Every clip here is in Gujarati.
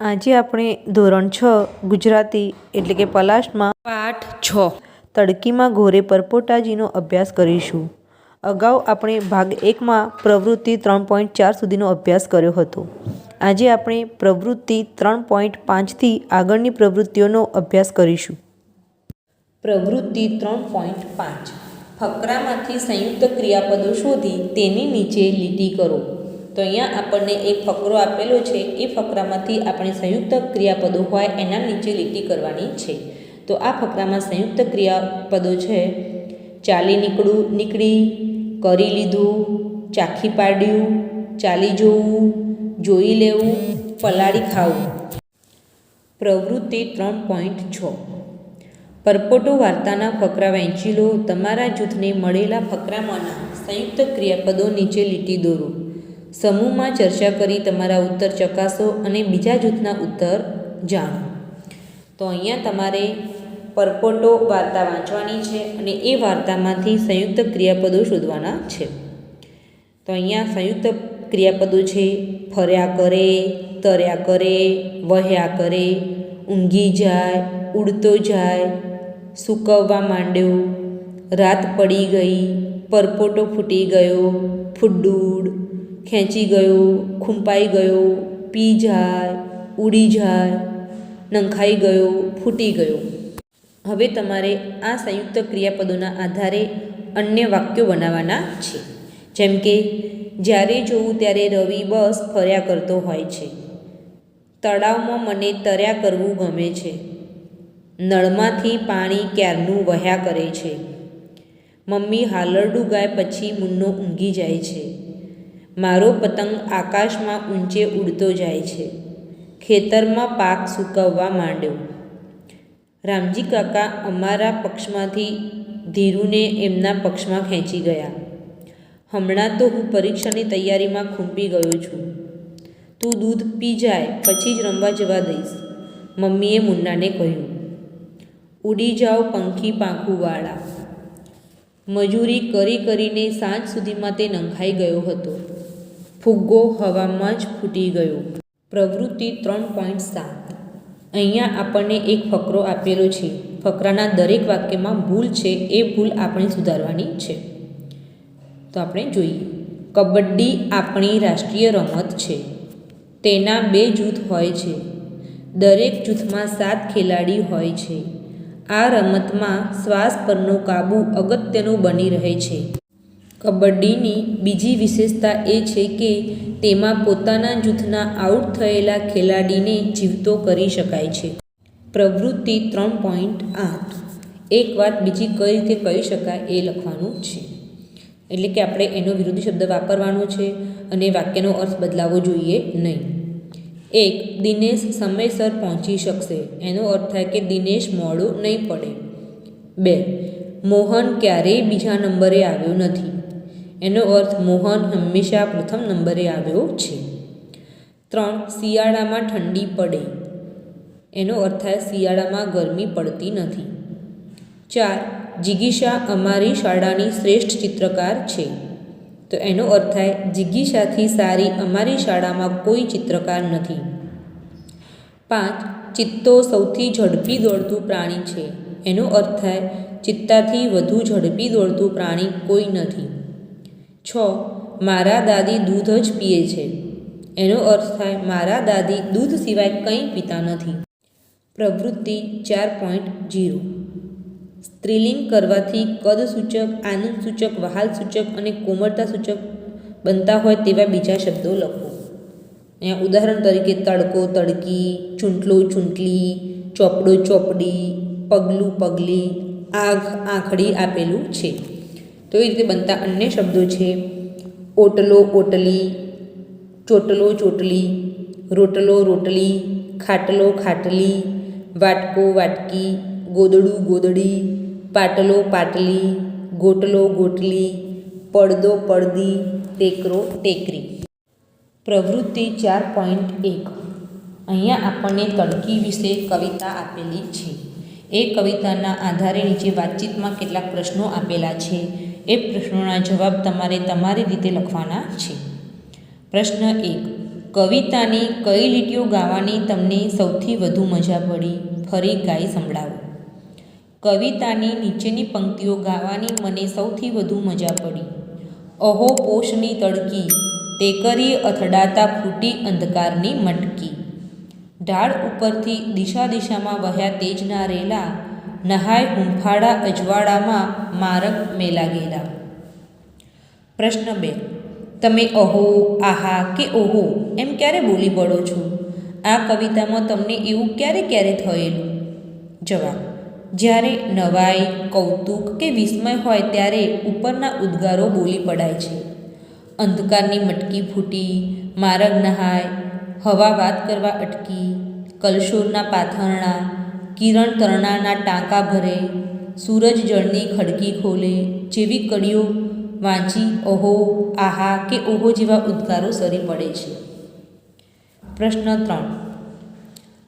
આજે આપણે ધોરણ છ ગુજરાતી એટલે કે પલાશમાં પાઠ છ. તડકીમાં ઘોરે પરપોટાજીનો અભ્યાસ કરીશું. અગાઉ આપણે ભાગ એકમાં પ્રવૃત્તિ ત્રણ પોઈન્ટ ચાર સુધીનો અભ્યાસ કર્યો હતો. આજે આપણે પ્રવૃત્તિ ત્રણ પોઈન્ટ પાંચથી આગળની પ્રવૃત્તિઓનો અભ્યાસ કરીશું. પ્રવૃત્તિ ત્રણ પોઈન્ટ પાંચ. ફકરામાંથી સંયુક્ત ક્રિયાપદો શોધી તેની નીચે લીટી કરો. તો અહીંયા આપણને એક ફકરો આપેલો છે. એ ફકરામાંથી આપણે સંયુક્ત ક્રિયાપદો હોય એના નીચે લીટી કરવાની છે. તો આ ફકરામાં સંયુક્ત ક્રિયાપદો છે. ચાલી નીકળું, નીકળી, કરી લીધું, ચાખી પાડ્યું, ચાલી જોવું, જોઈ લેવું, પલાળી ખાવું. પ્રવૃત્તિ ત્રણ પોઈન્ટ છ. પરપોટો વાર્તાના ફકરા વહેંચી લો. તમારા જૂથને મળેલા ફકરામાંના સંયુક્ત ક્રિયાપદો નીચે લીટી દોરો. સમૂહમાં ચર્ચા કરી તમારા ઉત્તર ચકાસો અને બીજા જૂથના ઉત્તર જાણો. તો અહીંયા તમારે પરપોટો વાર્તા વાંચવાની છે અને એ વાર્તામાંથી સંયુક્ત ક્રિયાપદો શોધવાના છે. તો અહીંયા સંયુક્ત ક્રિયાપદો છે, ફર્યા કરે, તર્યા કરે, વહ્યા કરે, ઊંઘી જાય, ઉડતો જાય, સૂકવવા માંડ્યો, રાત પડી ગઈ, પરપોટો ફૂટી ગયો, ફુડ્ડુડ ખેંચી ગયો, ખૂંપાઈ ગયો, પી જાય, ઉડી જાય, નંખાઈ ગયો, ફૂટી ગયો. હવે તમારે આ સંયુક્ત ક્રિયાપદોના આધારે અન્ય વાક્યો બનાવવાના છે. જેમ કે, જ્યારે જોઉં ત્યારે રવિ બસ ફર્યા કરતો હોય છે. તળાવમાં મને તર્યા કરવું ગમે છે. નળમાંથી પાણી ક્યારનું વહ્યા કરે છે. મમ્મી હાલરડું ગાય પછી મુન્નો ઊંઘી જાય છે. મારો પતંગ આકાશમાં ઊંચે ઉડતો જાય છે. ખેતરમાં પાક સૂકવવા માંડ્યો. રામજી કાકા અમારા પક્ષમાંથી ધીરુને એમના પક્ષમાં ખેંચી ગયા. હમણાં તો હું પરીક્ષાની તૈયારીમાં ખૂંપી ગયો છું. તું દૂધ પી જાય, પછી જ રમવા જવા દઈશ, મમ્મીએ મુન્નાને કહ્યું. ઉડી જાઓ પંખી પાંખુવાળા. મજૂરી કરી કરીને સાંજ સુધીમાં તે નંખાઈ ગયો હતો. ફુગ્ગો હવામાં જ ફૂટી ગયો. પ્રવૃત્તિ ત્રણ પોઈન્ટ સાત. અહીંયા આપણને એક ફકરો આપેલો છે. ફકરાના દરેક વાક્યમાં ભૂલ છે, એ ભૂલ આપણે સુધારવાની છે. તો આપણે જોઈએ. કબડ્ડી આપણી રાષ્ટ્રીય રમત છે. તેના બે જૂથ હોય છે. દરેક જૂથમાં સાત ખેલાડી હોય છે. આ રમતમાં શ્વાસ પરનો કાબુ અગત્યનું બની રહે છે. કબડ્ડીની બીજી વિશેષતા એ છે કે તેમાં પોતાના જૂથના આઉટ થયેલા ખેલાડીને જીવતો કરી શકાય છે. પ્રવૃત્તિ ત્રણ પોઈન્ટ આઠ. એક વાત બીજી કઈ રીતે કહી શકાય એ લખવાનું છે. એટલે કે આપણે એનો વિરોધી શબ્દ વાપરવાનો છે અને વાક્યનો અર્થ બદલાવવો જોઈએ નહીં. એક, દિનેશ સમયસર પહોંચી શકશે. એનો અર્થ થાય કે દિનેશ મોડું નહીં પડે. બે, મોહન ક્યારેય બીજા નંબરે આવ્યો નથી. એનો અર્થ મોહન હંમેશા પ્રથમ નંબરે આવ્યો છે. ત્રણ, શિયાળામાં ઠંડી પડે. એનો અર્થ થાય શિયાળામાં ગરમી પડતી નથી. ચાર, જિગીશા અમારી શાળાની શ્રેષ્ઠ ચિત્રકાર છે. તો એનો અર્થ થાય જિગીશાથી સારી અમારી શાળામાં કોઈ ચિત્રકાર નથી. પાંચ, ચિત્તો સૌથી ઝડપી દોડતું પ્રાણી છે. એનો અર્થ થાય ચિત્તાથી વધુ ઝડપી દોડતું પ્રાણી કોઈ નથી. છ, મારા દાદી દૂધ જ પીએ છે. એનો અર્થ થાય, મારા દાદી દૂધ સિવાય કંઈ પીતા નથી. પ્રવૃત્તિ ચાર પોઈન્ટ જીરો સ્ત્રીલિંગ કરવાથી કદ સૂચક, આનંદ સૂચક, વહાલ સૂચક અને કોમળતા સૂચક બનતા હોય તેવા બીજા શબ્દો લખો. અહીંયા ઉદાહરણ તરીકે, તડકો તડકી, ચૂંટલો ચૂંટલી, ચોપડો ચોપડી, પગલું પગલી, આંખ આંખડી આપેલું છે. તો એ રીતે બનતા અન્ય શબ્દો છે. ઓટલો, ઓટલી, ચોટલો, ચોટલી, રોટલો, રોટલી, ખાટલો, ખાટલી, વાટકો, વાટકી, ગોદડું, ગોદડી, પાટલો, પાટલી, ગોટલો, ગોટલી, પડદો, પડદી, ટેકરો, ટેકરી. પ્રવૃત્તિ ચાર પોઈન્ટ એક. અહીંયા આપણને તડકી વિશે કવિતા આપેલી છે. એ કવિતાના આધારે નીચે વાતચીતમાં કેટલાક પ્રશ્નો આપેલા છે. એ પ્રશ્નોના જવાબ તમારે તમારી રીતે લખવાના છે. પ્રશ્ન એક, કવિતાની કઈ લીટીઓ ગાવાની તમને સૌથી વધુ મજા પડી? ફરી ગાઈ સંભળાવો. કવિતાની નીચેની પંક્તિઓ ગાવાની મને સૌથી વધુ મજા પડી. અહો પોષની તડકી ટેકરી અથડાતા ફૂટી અંધકારની મટકી. ઢાળ ઉપરથી દિશા દિશામાં વહ્યા તેજના રેલા નહાય હુંફાળા અજવાળામાં મારગ મેલા ગયેલા. પ્રશ્ન બે, તમે અહો આહા, કે ઓહો, એમ ક્યારે બોલી પડો છો? આ કવિતામાં તમને એવું ક્યારે ક્યારે થયેલું? જવાબ, જ્યારે નવાઈ, કૌતુક કે વિસ્મય હોય ત્યારે ઉપરના ઉદ્ગારો બોલી પડાય છે. અંધકારની મટકી ફૂટી મારગ નહાય, હવા વાત કરવા અટકી, કલશોરના પાથરણા કિરણ તરણાના ટાંકા ભરે, સૂરજ જળની ખડકી ખોલે, જેવી કડીઓ વાંચી, ઓહો, આહા, કે ઓહો જેવા ઉદ્ગારો સરી પડે છે. પ્રશ્ન ત્રણ.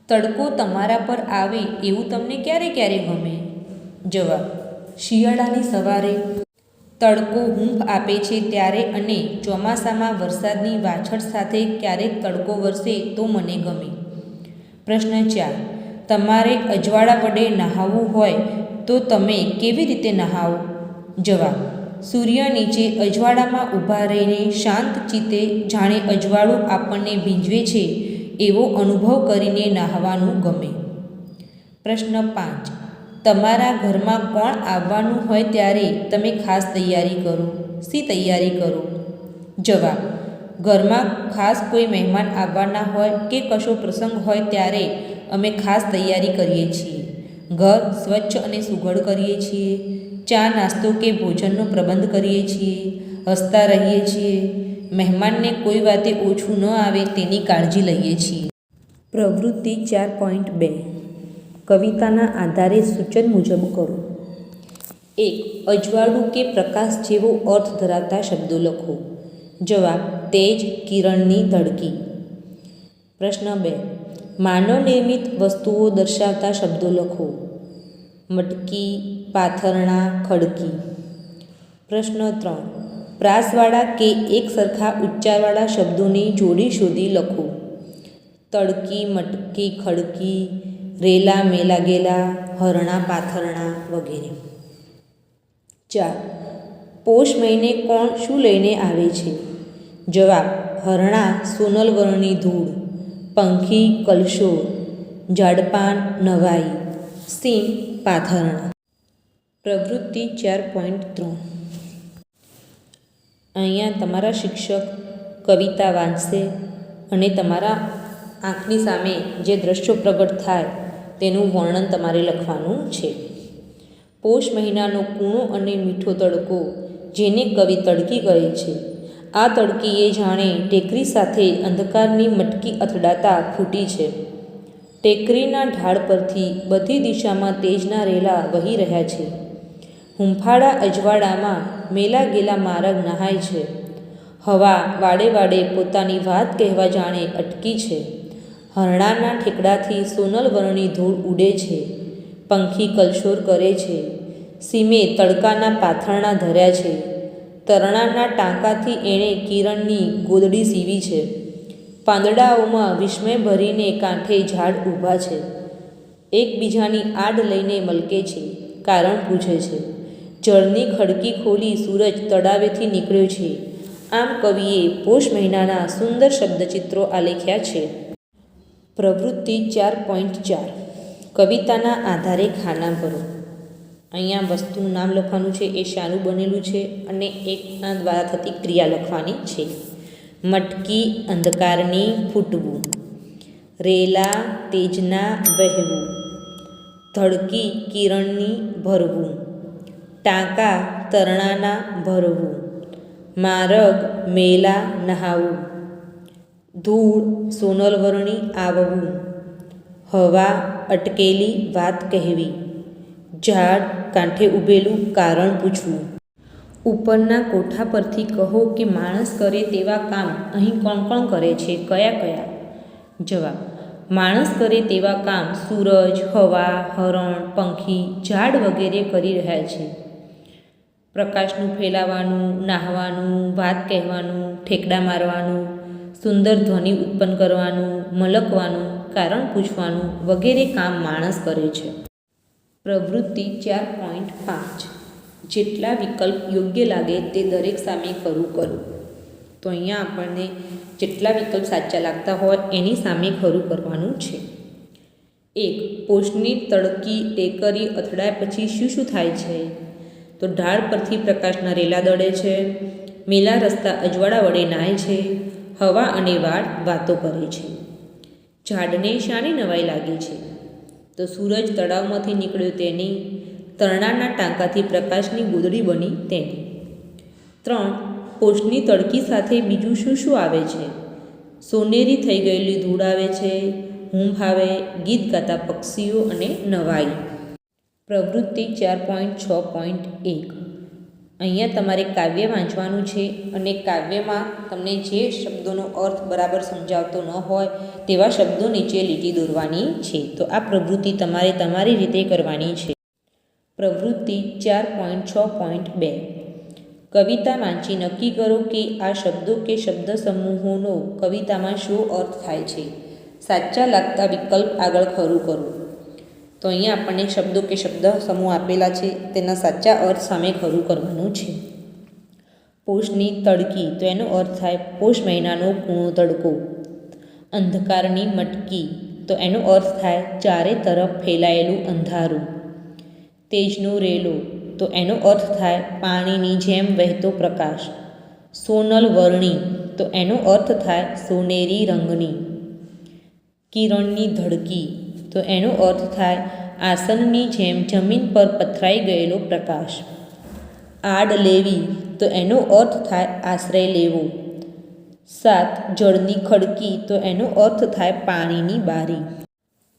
તડકો તમારા પર આવે એવું તમને ક્યારે ક્યારે ગમે? જવાબ. શિયાળાની સવારે તડકો હૂંફ આપે છે ત્યારે અને ચોમાસામાં વરસાદની વાછળ સાથે ક્યારેક તડકો વરસે તો મને ગમે. પ્રશ્ન ચાર. તમારે અજવાળા વડે નહાવવું હોય તો તમે કેવી રીતે નહાવો? જવાબ, સૂર્ય નીચે અજવાળામાં ઊભા રહીને શાંત ચિત્તે જાણે અજવાળું આપણને ભીંજવે છે, એવો અનુભવ કરીને નહાવાનું ગમે. પ્રશ્ન પાંચ, તમારા ઘરમાં કોણ આવવાનું હોય ત્યારે તમે ખાસ તૈયારી કરો, શી તૈયારી કરો? જવાબ, ઘરમાં ખાસ કોઈ મહેમાન આવવાના હોય કે કશો પ્રસંગ હોય ત્યારે અમે ખાસ તૈયારી કરીએ છીએ. ઘર સ્વચ્છ અને સુઘડ કરીએ છીએ. ચા, નાસ્તો કે ભોજનનો પ્રબંધ કરીએ છીએ. હસતા રહીએ છીએ. મહેમાનને કોઈ વાતે ઓછું ન આવે તેની કાળજી લઈએ છીએ. પ્રવૃત્તિ ચાર પોઈન્ટ બે. કવિતાના આધારે સૂચન મુજબ કરો. એક, અજવાળું કે પ્રકાશ જેવો અર્થ ધરાવતા શબ્દો લખો. જવાબ, તેજ કિરણની ધડકી. પ્રશ્ન બે માનવ નિર્મિત વસ્તુઓ દર્શાવતા શબ્દો લખો. મટકી, પાથરણા, ખડકી. પ્રશ્ન ત્રણ. પ્રાસવાળા કે એક સરખા ઉચ્ચારવાળા શબ્દોની જોડી શોધી લખો. તડકી, મટકી, ખડકી, રેલા મેલા ગેલા હરણા, પાથરણા વગેરે. ચાર. પોષ મહિને કોણ શું લઈને આવે છે? જવાબ, હરણા સોનલ વર્ણની ધૂળ. પંખી કલશો ઝાડપાન નવાઈ, સીમ, પાથરણા. પ્રવૃત્તિ ચાર પોઈન્ટ ત્રણ. અહીંયા તમારા શિક્ષક, કવિતા વાંચશે અને તમારા આંખની સામે જે દ્રશ્યો પ્રગટ થાય તેનું વર્ણન તમારે લખવાનું છે. પોષ મહિનાનો કૂણો અને મીઠો તડકો જેને કવિ તડકી કહે છે આ તડકીએ જાણે ટેકરી સાથે અંધકારની મટકી અથડાતા ફૂટી છે. ટેકરીના ઢાળ પરથી બધી દિશામાં તેજના રેલા વહી રહ્યા છે. હુંફાળા અજવાળામાં મેલા ગેલા મારગ નહાય છે. હવા વાડે વાડે પોતાની વાત કહેવા જાણે અટકી છે. હરણાના ઠેકડાથી સોનલ વર્ણની ધૂળ ઉડે છે. પંખી કલશોર કરે છે. સીમે તડકાના પાથરણા ધર્યા છે. તરણાના ટાંકાથી એણે કિરણની ગોદડી સીવી છે. પાંદડાઓમાં વિસ્મય ભરીને કાંઠે ઝાડ ઊભા છે. એકબીજાની આડ લઈને મલકે છે, કારણ પૂછે છે. જળની ખડકી ખોલી સૂરજ તળાવેથી નીકળ્યો છે. આમ કવિએ પોષ મહિનાના સુંદર શબ્દચિત્રો આલેખ્યા છે. પ્રવૃત્તિ ચાર પોઈન્ટ ચાર. કવિતાના આધારે ખાના ભરો. અહીંયા વસ્તુનું નામ લખવાનું છે, એ શાનું બનેલું છે અને એકના દ્વારા થતી ક્રિયા લખવાની છે. મટકી અંધકારની ફૂટવું, રેલા તેજના વહેવું, ધડકી કિરણની ભરવું, ટાંકા તરણાના ભરવું, મારગ મેલા નહાવું, ધૂળ સોનલવર્ણી આવવું, હવા અટકેલી વાત કહેવી. ઝાડ કાંઠે ઊભેલું કારણ પૂછવું. ઉપરના કોઠા પરથી કહો કે માણસ કરે તેવા કામ અહીં કોણ કોણ કરે છે? કયા કયા? જવાબ, માણસ કરે તેવા કામ સૂરજ, હવા, હરણ, પંખી, ઝાડ વગેરે કરી રહ્યા છે. પ્રકાશનું ફેલાવાનું, નાહવાનું, વાત કહેવાનું, ઠેકડા મારવાનું, સુંદર ધ્વનિ ઉત્પન્ન કરવાનું, મલકવાનું, કારણ પૂછવાનું વગેરે કામ માણસ કરે છે. પ્રવૃત્તિ ચાર પોઈન્ટ પાંચ. જેટલા વિકલ્પ યોગ્ય લાગે તે દરેક સામે ખરું કરવું તો અહીંયા આપણને જેટલા વિકલ્પ સાચા લાગતા હોય એની સામે ખરું કરવાનું છે. એક પોષની તડકી ટેકરી અથડાય પછી શું શું થાય છે? તો ઢાળ પરથી પ્રકાશના રેલા દળે છે, મેલા રસ્તા અજવાળા વડે નાય છે, હવા અને વાળ વાતો કરે છે. ઝાડને શાની નવાઈ લાગે છે. તો સૂરજ તળાવમાંથી નીકળ્યો તેની તરણાના ટાંકાથી પ્રકાશની ગોદડી બની તેની. ત્રણ, પોષની તડકી સાથે બીજું શું શું આવે છે? સોનેરી થઈ ગયેલી ધૂળ આવે છે હૂંફ આવે, ગીત ગાતા પક્ષીઓ અને નવાઈ. પ્રવૃત્તિ ચાર પોઈન્ટ છ પોઈન્ટ એક. અહીંયા તમારે કાવ્ય વાંચવાનું છે અને કાવ્યમાં તમને જે શબ્દોનો અર્થ બરાબર સમજાવતો ન હોય તેવા શબ્દો નીચે લીટી દોરવાની છે. તો આ પ્રવૃત્તિ તમારે તમારી રીતે કરવાની છે. પ્રવૃત્તિ ચાર પોઈન્ટ છ પોઈન્ટ બે. કવિતા વાંચી નક્કી કરો કે આ શબ્દો કે શબ્દ સમૂહોનો કવિતામાં શું અર્થ થાય છે. સાચા લાગતા વિકલ્પ આગળ ખરું કરો. તો અહીંયા આપણને શબ્દો કે શબ્દ સમૂહ આપેલા છે, તેના સાચા અર્થ સામે ખરું કરવાનું છે. પોષની તડકી, તો એનો અર્થ થાય પોષ મહિનાનો કૂણો તડકો. અંધકારની મટકી, તો એનો અર્થ થાય ચારે તરફ ફેલાયેલું અંધારું. તેજનું રેલો, તો એનો અર્થ થાય પાણીની જેમ વહેતો પ્રકાશ. સોનલ વર્ણી, તો એનો અર્થ થાય સોનેરી રંગની. કિરણની ધડકી તો એનો અર્થ થાય, આસનની જેમ જમીન પર પથરાઈ ગયેલો પ્રકાશ. આડ લેવી. તો એનો અર્થ થાય આશ્રય લેવો. સાત. જળની ખડકી. તો એનો અર્થ થાય, પાણીની બારી.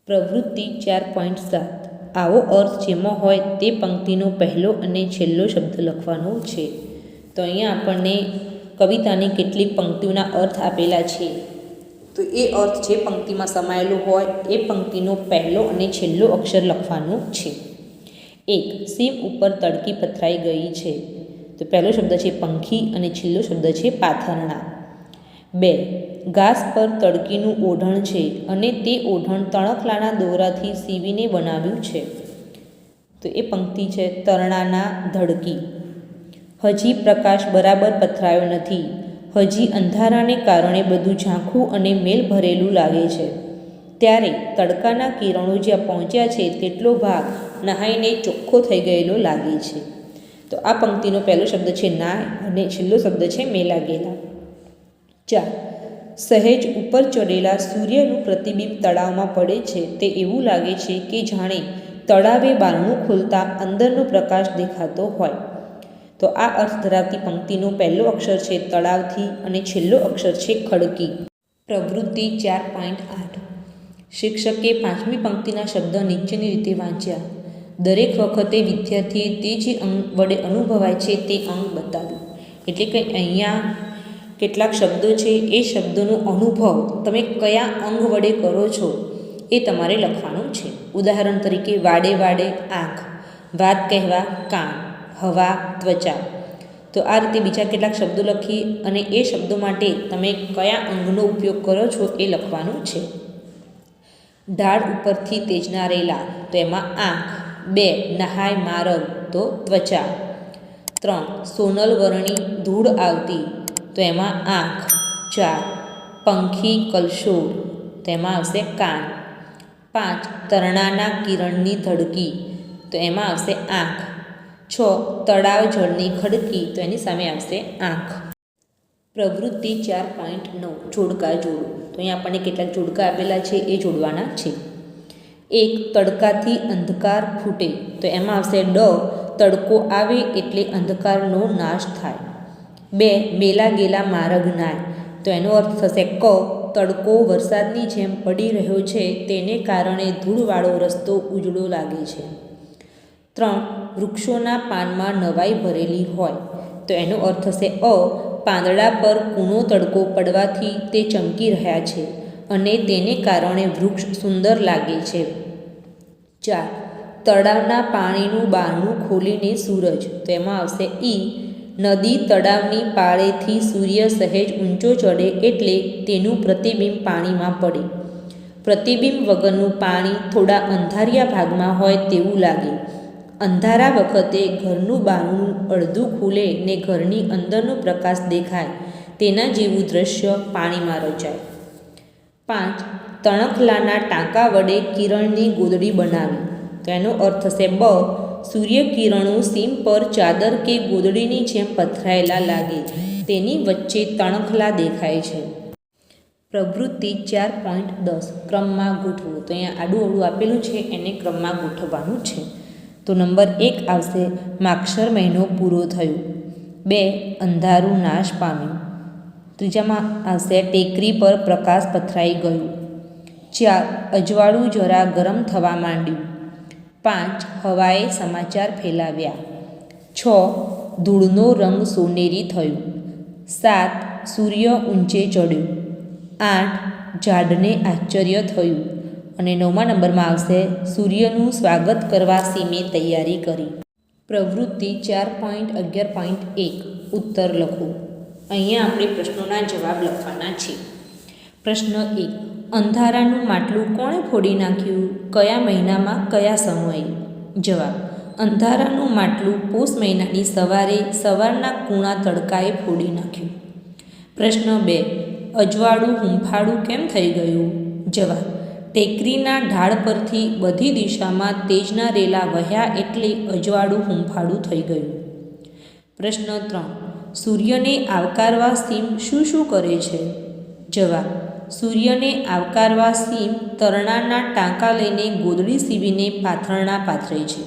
પ્રવૃત્તિ ચાર પોઈન્ટ સાત. આવો અર્થ જેમાં હોય તે પંક્તિનો પહેલો અને છેલ્લો શબ્દ લખવાનો છે. તો અહીંયા આપણને કવિતાની કેટલીક પંક્તિઓના અર્થ આપેલા છે. તો એ અર્થ જે પંક્તિમાં સમાયેલો હોય એ પંક્તિનો પહેલો અને છેલ્લો અક્ષર લખવાનો છે. એક, સીમ ઉપર તડકી પથરાઈ ગઈ છે. તો પહેલો શબ્દ છે પંખી અને છેલ્લો શબ્દ છે પાથરણા. બે, ઘાસ પર તડકીનું ઓઢણ છે અને તે ઓઢણ તણખલાના દોરાથી સીવીને બનાવ્યું છે. તો એ પંક્તિ છે તરણાના ધડકી. હજી પ્રકાશ બરાબર પથરાયો નથી. હજી અંધારાને કારણે બધું ઝાંખું અને મેલ ભરેલું લાગે છે. ત્યારે તડકાના કિરણો જ્યાં પહોંચ્યા છે તેટલો ભાગ નહાઈને ચોખ્ખો થઈ ગયેલો લાગે છે. તો આ પંક્તિનો પહેલો શબ્દ છે ના અને છેલ્લો શબ્દ છે મેલા ગેલા ચાર. સહેજ ઉપર ચડેલા સૂર્યનું પ્રતિબિંબ તળાવમાં પડે છે તે એવું લાગે છે કે જાણે તળાવે બારણું ખોલતા અંદરનો પ્રકાશ દેખાતો હોય. તો આ અર્થ ધરાવતી પંક્તિનો પહેલો અક્ષર છે તળાવથી અને છેલ્લો અક્ષર છે ખડકી. પ્રવૃત્તિ ચાર પોઈન્ટ આઠ. શિક્ષકે પાંચમી પંક્તિના શબ્દ નીચેની રીતે વાંચ્યા. દરેક વખતે વિદ્યાર્થીએ તે જે અંગ વડે અનુભવાય છે તે અંગ બતાવ્યું. એટલે કે અહીંયા કેટલાક શબ્દો છે એ શબ્દોનો અનુભવ તમે કયા અંગ વડે કરો છો એ તમારે લખવાનું છે. ઉદાહરણ તરીકે વાડે વાડે આંખ. વાત કહેવા કાન. હવા, ત્વચા. તો આ રીતે બીજા કેટલાક શબ્દો લખી અને એ શબ્દો માટે તમે કયા અંગનો ઉપયોગ કરો છો એ લખવાનું છે. ઢાળ ઉપરથી તેજના રેલા તો એમાં આંખ. બે, નહાય મારગ તો ત્વચા. ત્રણ, સોનલ વરણી, ધૂળ આવતી, તો એમાં આંખ. ચાર, પંખી, કલશોર તેમાં આવશે કાન. પાંચ, તરણાના કિરણની ધડકી, તો એમાં આવશે આંખ. છ, તળાવ જળની ખડકી, તો એની સામે આવશે આંખ. પ્રવૃત્તિ ચાર પોઈન્ટ નવ, જોડકા જોડો. તો અહીંયા આપણને કેટલાક જોડકા આપેલા છે, એ જોડવાના છે. એક, તડકાથી અંધકાર ફૂટે. તો એમાં આવશે ડ, તડકો આવે એટલે અંધકારનો નાશ થાય. બે મેલા ગેલા માર્ગ નાય. તો એનો અર્થ થશે ક, તડકો વરસાદની જેમ પડી રહ્યો છે, તેને કારણે ધૂળવાળો રસ્તો ઉજળો લાગે છે. ત્રણ વૃક્ષોના પાનમાં નવાઈ ભરેલી હોય, તો એનો અર્થ થશે અ, પાંદડા પર કૂણો તડકો પડવાથી તે ચમકી રહ્યા છે અને તેને કારણે વૃક્ષ સુંદર લાગે છે. ચાર, તળાવના પાણીનું બારણું ખોલીને સૂરજ તેમાં આવશે, ઈ, નદી તળાવની પાળેથી સૂર્ય સહેજ ઊંચો ચડે એટલે તેનું પ્રતિબિંબ પાણીમાં પડે. પ્રતિબિંબ વગરનું પાણી થોડા અંધારિયા ભાગમાં હોય તેવું લાગે. અંધારા વખતે ઘરનું બારણું અડધું ખુલે ને ઘરની અંદરનો પ્રકાશ દેખાય, તેના જેવું દ્રશ્ય પાણીમાં રચાય. પાંચ, તણખલાના ટાંકા વડે કિરણની ગોદડી બનાવી. તેનો અર્થ થશે બ, સૂર્યકિરણો સીમ પર ચાદર કે ગોદડીની જેમ પથરાયેલા લાગે, તેની વચ્ચે તણખલા દેખાય છે. પ્રવૃત્તિ ચાર પોઈન્ટ દસ ક્રમમાં ગોઠવું. તો અહીંયા આડું અવળું આપેલું છે, એને ક્રમમાં ગોઠવવાનું છે. તો નંબર એક આવશે માક્ષર મહિનો પૂરો થયો. બે, અંધારું નાશ પામ્યું. ત્રીજામાં આવશે ટેકરી પર પ્રકાશ પથરાઈ ગયું. ચાર, અજવાળું જરા ગરમ થવા માંડ્યું. પાંચ, હવાએ સમાચાર ફેલાવ્યા. છ, ધૂળનો રંગ સોનેરી થયો. સાત, સૂર્ય ઊંચે ચડ્યો. આઠ, ઝાડને આશ્ચર્ય થયું. અને નવમા નંબરમાં આવશે સૂર્યનું સ્વાગત કરવા સીમે તૈયારી કરી. પ્રવૃત્તિ ચાર પોઈન્ટ અગિયાર પોઈન્ટ એક. ઉત્તર લખો. અહીંયા આપણે પ્રશ્નોના જવાબ લખવાના છે. પ્રશ્ન એક. અંધારાનું માટલું કોણે ફોડી નાખ્યું? કયા મહિનામાં? કયા સમયે? જવાબ. અંધારાનું માટલું પોષ મહિનાની સવારે સવારના કૂણા તડકાએ ફોડી નાખ્યું. પ્રશ્ન બે. અજવાળું હુંફાળું કેમ થઈ ગયું? જવાબ. ટેકરીના ઢાળ પરથી બધી દિશામાં તેજના રેલા વહ્યા એટલે અજવાળું હૂંફાળું થઈ ગયું. પ્રશ્ન ત્રણ. સૂર્યને આવકારવા સીમ શું શું કરે છે? જવાબ. સૂર્યને આવકારવા સીમ તરણાના ટાંકા લઈને ગોદડી સીવીને પાથરણા પાથરે છે.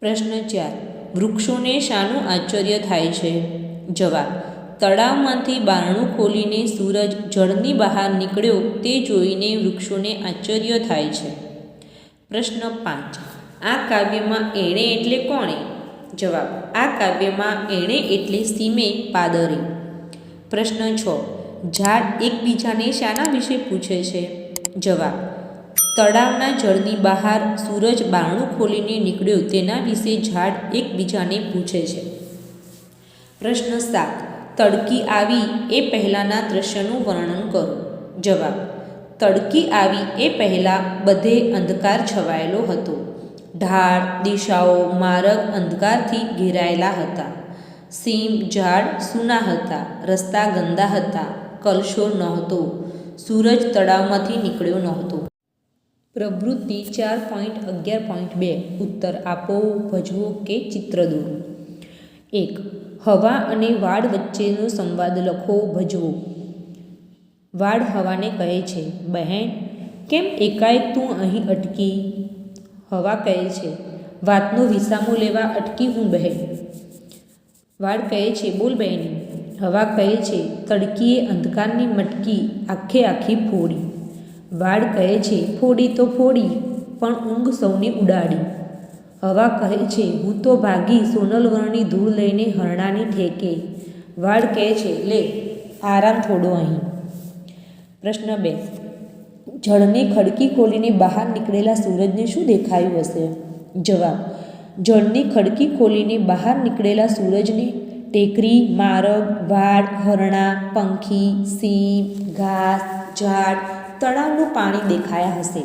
પ્રશ્ન ચાર. વૃક્ષોને શાનું આશ્ચર્ય થાય છે? જવાબ. તળાવમાંથી બારણું ખોલીને સૂરજ જળની બહાર નીકળ્યો તે જોઈને વૃક્ષોને આશ્ચર્ય થાય છે. પ્રશ્ન પાંચ. આ કાવ્યમાં એણે એટલે કોણે? જવાબ. આ કાવ્યમાં એણે એટલે સીમે પાદરે. પ્રશ્ન છ. ઝાડ એકબીજાને શાના વિશે પૂછે છે? જવાબ. તળાવના જળની બહાર સૂરજ બારણું ખોલીને નીકળ્યો તેના વિશે ઝાડ એકબીજાને પૂછે છે. પ્રશ્ન સાત. તડકી આવી એ પહેલાંના દ્રશ્યનું વર્ણન કરો. જવાબ, તડકી આવી એ પહેલાં બધે અંધકાર છવાયેલો હતો. ઢાળ, દિશાઓ, માર્ગ અંધકારથી ઘેરાયેલા હતા. સીમ, ઝાડ સૂના હતા, રસ્તા ગંદા હતા, કલશો નહોતો, સૂરજ તળાવમાંથી નીકળ્યો નહોતો. પ્રવૃત્તિ ચાર પોઈન્ટ અગિયાર પોઈન્ટ બે, ઉત્તર આપો, ભજવો કે ચિત્ર દોરો. એક હવા અને વાડ વચ્ચેનો સંવાદ લખો, ભજવો. વાડ હવાને કહે છે, બહેન, કેમ એકાએક તું અહીં અટકી? હવા કહે છે, વાતનો વિસામો લેવા અટકી હું બહેન. વાડ કહે છે, બોલ બહેન. હવા કહે છે, તડકીએ અંધકારની મટકી આખે આખી ફોડી. વાડ કહે છે, ફોડી તો ફોડી, પણ ઊંઘ સૌની ઉડાડી. હવા કહે છે, હું તો ભાગી સોનલવર્ણની ધૂળ લઈને હરણાની ઠેકે. વાળ કહે છે, લે, આરામ થોડો અહીં. પ્રશ્ન બે. જળની ખડકી ખોલીને બહાર નીકળેલા સૂરજને શું દેખાયું હશે? જવાબ. જળની ખડકી ખોલીને બહાર નીકળેલા સૂરજને ટેકરી, મારગ, વાડ, હરણા, પંખી સિંહ ઘાસ, ઝાડ, તળાવનું પાણી દેખાયા હશે.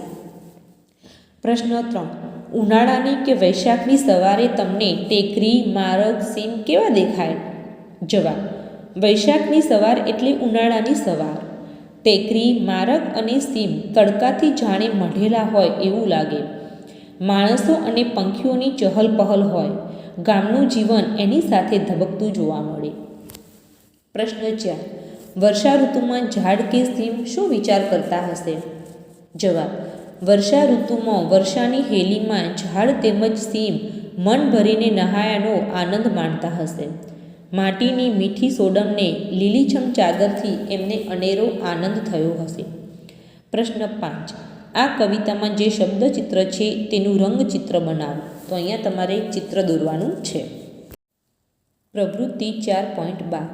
પ્રશ્ન ત્રણ. ઉનાળાની કે વૈશાખની સવારે તમને ટેકરી, મારગ, સીમ કેવા દેખાય? જવાબ, વૈશાખની સવાર એટલે ઉનાળાની સવાર. ટેકરી, મારગ અને સીમ તડકાથી જાણે મઢેલા હોય એવું લાગે. માણસો અને પંખીઓની ચહલ પહલ હોય. ગામનું જીવન એની સાથે ધબકતું જોવા મળે. પ્રશ્ન ચાર વર્ષા ઋતુમાં ઝાડ કે સીમ શું વિચાર કરતા હશે? જવાબ વર્ષા ઋતુમાં વર્ષાની હેલીમાં ઝાડ તેમજ સીમ મન ભરીને નહાયાનો આનંદ માણતા હશે. માટીની મીઠી સોડમને લીલીછમ ચાદરથી એમને અનેરો આનંદ થયો હશે. પ્રશ્ન પાંચ. આ કવિતામાં જે શબ્દચિત્ર છે તેનું રંગચિત્ર બનાવો. તો અહીંયા તમારે ચિત્ર દોરવાનું છે. પ્રવૃત્તિ ચાર પોઈન્ટ બાર.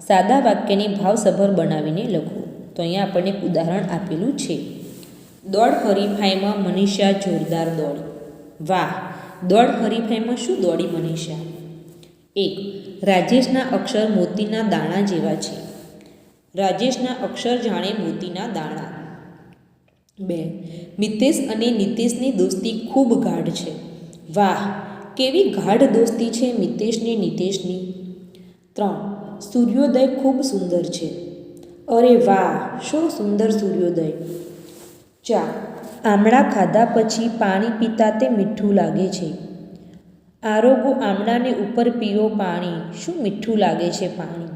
સાદા વાક્યની ભાવસભર બનાવીને લખો. તો અહીંયા આપણને એક ઉદાહરણ આપેલું છે. દોડ હરીફાઈમાં મનીષા જોરદાર દોડી. વાહ દોડ હરીફાઈમાં શું દોડી મનીષા? એક, રાજેશના અક્ષર મોતીના દાણા જેવા છે. રાજેશના અક્ષર જાણે મોતીના દાણા. બે, મિતેશ અને નિતેશની દોસ્તી ખૂબ ગાઢ છે. વાહ, કેવી ગાઢ દોસ્તી છે મિતેશની નિતેશની. ત્રણ, સૂર્યોદય ખૂબ સુંદર છે. અરે વાહ, શું સુંદર સૂર્યોદય. ચાર આમળા ખાધા પછી પાણી પીતા તે મીઠું લાગે છે. આરોગો આમળાને ઉપર પીવો પાણી. શું મીઠું લાગે છે પાણી?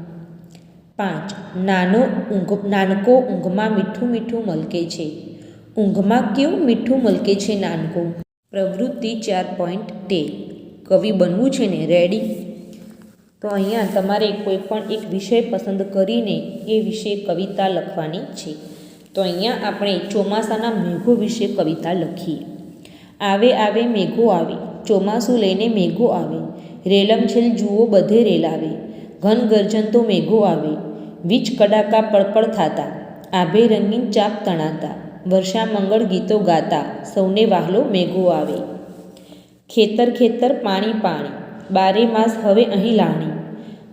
પાંચ. નાનો ઊંઘ, નાનકો ઊંઘમાં મીઠું મીઠું મલકે છે. ઊંઘમાં કેવું મીઠું મલકે છે નાનકો? પ્રવૃત્તિ ચાર પોઈન્ટ તેર કવિ બનવું છે ને? રેડી તો અહીંયા તમારે કોઈ પણ એક વિષય પસંદ કરીને એ વિશે કવિતા લખવાની છે. તો અહીંયા આપણે ચોમાસાના મેઘો વિશે કવિતા લખીએ. આવે આવે, મેઘો આવે, ચોમાસું લઈને મેઘો આવે રેલમછેલ જુઓ બધે રેલાવે, ઘન ગર્જન તો મેઘો આવે, વીજ કડાકા પડપડ થાતા, આભે રંગીન ચાપ તણાતા, વર્ષા મંગળ ગીતો ગાતા, સૌને વાહલો મેઘો આવે. ખેતર ખેતર પાણી પાણી, બારે માસ હવે અહીં લાણી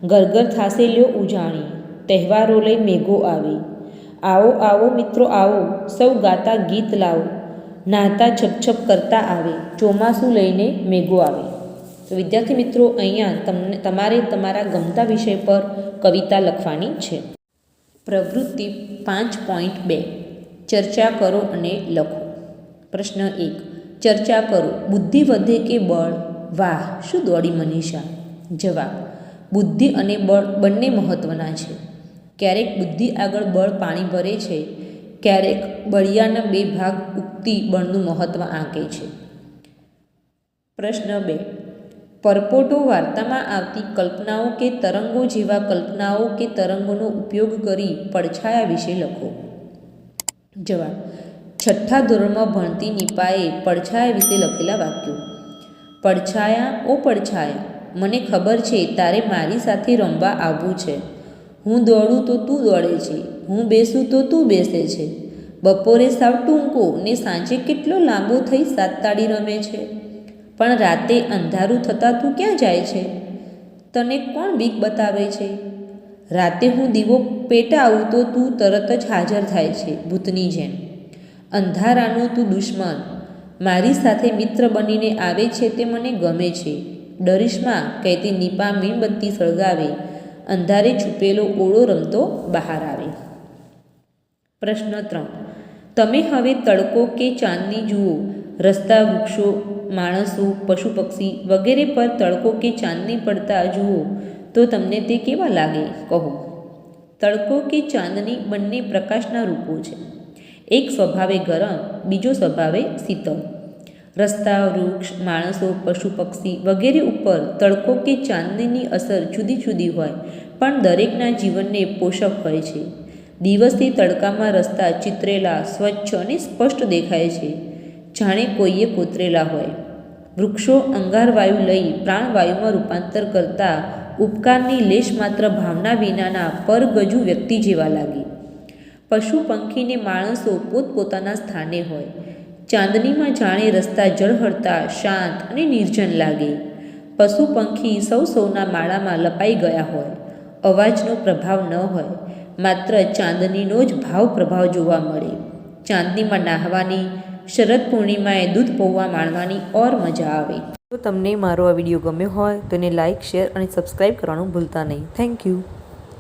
ગરગર થાશે લ્યો ઉજાણી, તહેવારો લઈ મેઘો આવે આવો આવો, મિત્રો, આવો. સૌ ગાતા ગીત લાવો. નાહતા છપછપ કરતા આવે. ચોમાસું લઈને મેઘો આવે. તો વિદ્યાર્થી મિત્રો, અહીંયા તમને, તમારે તમારા ગમતા વિષય પર કવિતા લખવાની છે. પ્રવૃત્તિ પાંચ પોઈન્ટ બે. ચર્ચા કરો અને લખો. પ્રશ્ન એક. ચર્ચા કરો. બુદ્ધિ વધે કે બળ? વાહ, શું દોડી મનીષા? જવાબ. બુદ્ધિ અને બળ બંને મહત્ત્વના છે. ક્યારેક બુદ્ધિ આગળ બળ પાણી ભરે છે, ક્યારેક બળિયાના બે ભાગ ઉગતી બળનું મહત્ત્વ આંકે છે. પ્રશ્ન બે. પરપોટો વાર્તામાં આવતી કલ્પનાઓ કે તરંગો જેવા કલ્પનાઓ કે તરંગોનો ઉપયોગ કરી પડછાયા વિશે લખો. જવાબ. છઠ્ઠા ધોરણમાં ભણતી નિપાએ પડછાયા વિશે લખેલા વાક્યો. પડછાયા ઓ પડછાયા, મને ખબર છે તારે મારી સાથે રમવા આવવું છે. હું દોડું તો તું દોડે છે, હું બેસું તો તું બેસે છે. બપોરે સાવ ટૂંકો ને સાંજે કેટલો લાંબો થઈ સાત તાળી રમે છે. પણ રાતે અંધારું થતાં તું ક્યાં જાય છે? તને કોણ બીક બતાવે છે? રાતે હું દીવો પેટાવું તો તું તરત જ હાજર થાય છે, ભૂતની જેમ. અંધારાનું તું દુશ્મન. મારી સાથે મિત્ર બનીને આવે છે તે મને ગમે છે. ડરીશમાં કહેતી નીપા મીણબત્તી સળગાવે. અંધારે છુપેલો ઓળો રમતો બહાર આવે. પ્રશ્ન ત્રણ. તમે હવે તડકો કે ચાંદની જુઓ? રસ્તા, વૃક્ષો, માણસો પશુ પક્ષી વગેરે પર તડકો કે ચાંદની પડતા જુઓ તો તમને તે કેવા લાગે? કહો. તડકો કે ચાંદની બંને પ્રકાશના રૂપો છે. એક સ્વભાવે ગરમ, બીજો સ્વભાવે શીતળ. રસ્તા, વૃક્ષ, માણસો પશુ પક્ષી વગેરે ઉપર તડકો કે ચાંદનીની અસર જુદી જુદી હોય પણ દરેકના જીવનને પોષક હોય છે. દિવસથી તડકામાં રસ્તા ચિતરેલા, સ્વચ્છ અને સ્પષ્ટ દેખાય છે. જાણે કોઈએ કોતરેલા હોય. વૃક્ષો અંગારવાયુ લઈ પ્રાણવાયુમાં રૂપાંતર કરતા ઉપકારની લેશ માત્ર ભાવના વિનાના પરગજુ વ્યક્તિ જેવા લાગે. પશુ પંખીને માણસો પોતપોતાના સ્થાને હોય. ચાંદનીમાં જાણે રસ્તા જળહળતા, શાંત અને નિર્જન લાગે. પશુ, પંખી સૌ સૌના માળામાં લપાઈ ગયા હોય. અવાજનો પ્રભાવ ન હોય, માત્ર ચાંદનીનો જ ભાવ પ્રભાવ જોવા મળે. ચાંદનીમાં નાહવાની, શરદ પૂર્ણિમાએ દૂધ પૌવા માણવાની ઓર મજા આવે. જો તમને મારો આ વીડિયો ગમ્યો હોય તો એને લાઇક શેર અને સબસ્ક્રાઈબ કરવાનું ભૂલતા નહીં. Thank you